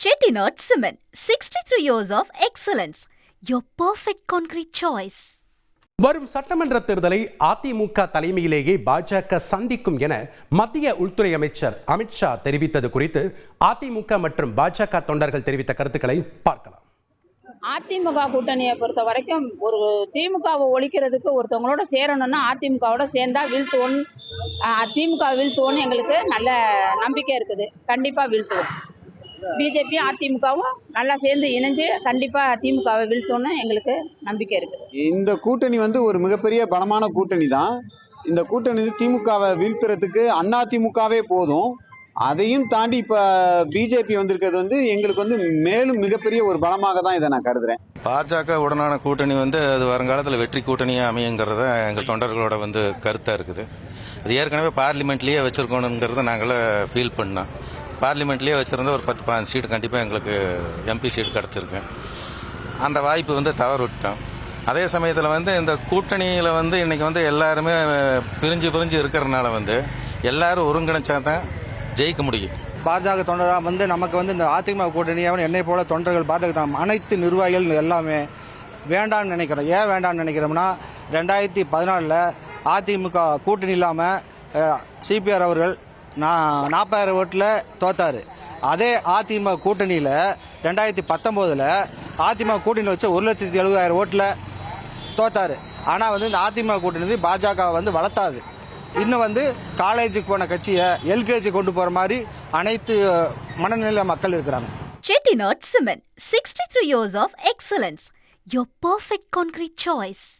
Chettinad Cement, 63 years of excellence. Your perfect concrete choice. வரும் சட்டமன்ற தேர்தலை அதிமுக தலைமையிலேயே பாஜக சந்திக்கும் என மத்திய உள்துறை அமைச்சர் அமித்ஷா தெரிவித்தது குறித்து அதிமுக மற்றும் பாஜக தொண்டர்கள் தெரிவித்த கருத்துக்களை பார்க்கலாம் அதிமுக கூட்டணியை பொறுத்த வரைக்கும் ஒரு திமுகவை ஒழிக்கிறதுக்கு ஒருத்தவங்களோட சேரணும்னா அதிமுகவோட சேர்ந்தா வீழ்த்துவோன்னு ஆஹ், திமுக வீழ்த்துவோன்னு எங்களுக்கு நல்ல நம்பிக்கை இருக்குது கண்டிப்பாக வீழ்த்துவோம் பிஜேபி அதிமுகவும் நல்லா சேர்ந்து இணைஞ்சு கண்டிப்பாக திமுகவை வீழ்த்துவோன்னு எங்களுக்கு நம்பிக்கை இருக்குது இந்த கூட்டணி வந்து ஒரு மிகப்பெரிய பலமான கூட்டணி தான் இந்த கூட்டணி திமுகவை வீழ்த்துறதுக்கு அண்ணா திமுகவே போதும். அதையும் தாண்டி இப்ப பிஜேபி வந்திருக்கிறது வந்து எங்களுக்கு வந்து மேலும் மிகப்பெரிய ஒரு பலமாக தான் இதை நான் கருதுறேன். பாஜக உடனான கூட்டணி வந்து அது வருங்காலத்தில் வெற்றி கூட்டணியாக அமையுங்கிறத எங்கள் தொண்டர்களோட வந்து கருத்தாக இருக்குது. அது ஏற்கனவே பார்லிமெண்ட்லேயே வச்சுருக்கணுங்கிறத நாங்களே ஃபீல் பண்ணோம். பார்லிமெண்ட்லேயே வச்சுருந்தா ஒரு பத்து பதினஞ்சு சீட்டு கண்டிப்பாக எங்களுக்கு எம்பி சீட் கிடச்சிருக்கு. அந்த வாய்ப்பு வந்து தவறு விட்டோம் அதே சமயத்தில் வந்து இந்த கூட்டணியில் வந்து இன்றைக்கி வந்து எல்லாருமே பிரிஞ்சு பிரிஞ்சு இருக்கிறனால வந்து எல்லாரும் ஒருங்கிணைச்சா தான் ஜெயிக்க முடியும். பாஜக தொண்டராக வந்து நமக்கு வந்து இந்த அதிமுக கூட்டணியாக என்னை போல தொண்டர்கள் பாஜக தான். அனைத்து நிர்வாகிகள் எல்லாமே வேண்டாம்னு நினைக்கிறோம். ஏன் வேண்டாம்னு நினைக்கிறோம்னா ரெண்டாயிரத்தி பதினாலில் அதிமுக கூட்டணி இல்லாமல் சிபிஆர் அவர்கள் நான் நாற்பதாயிரம் ஓட்டில் தோத்தார் அதே அதிமுக கூட்டணியில் ரெண்டாயிரத்தி பத்தொம்போதில் அதிமுக கூட்டணி வச்சு ஒரு லட்சத்தி எழுபதாயிரம் ஓட்டில் தோத்தார் ஆனால் வந்து இந்த அதிமுக கூட்டணி வந்து பாஜக வந்து வளர்த்தாது இன்னும் வந்து காலேஜுக்கு போன கட்சியை எல்கேஜி கொண்டு போகிற மாதிரி அனைத்து மனநிலை மக்கள் இருக்கிறாங்க Chettinad Cement, 63 years of excellence. Your perfect concrete choice.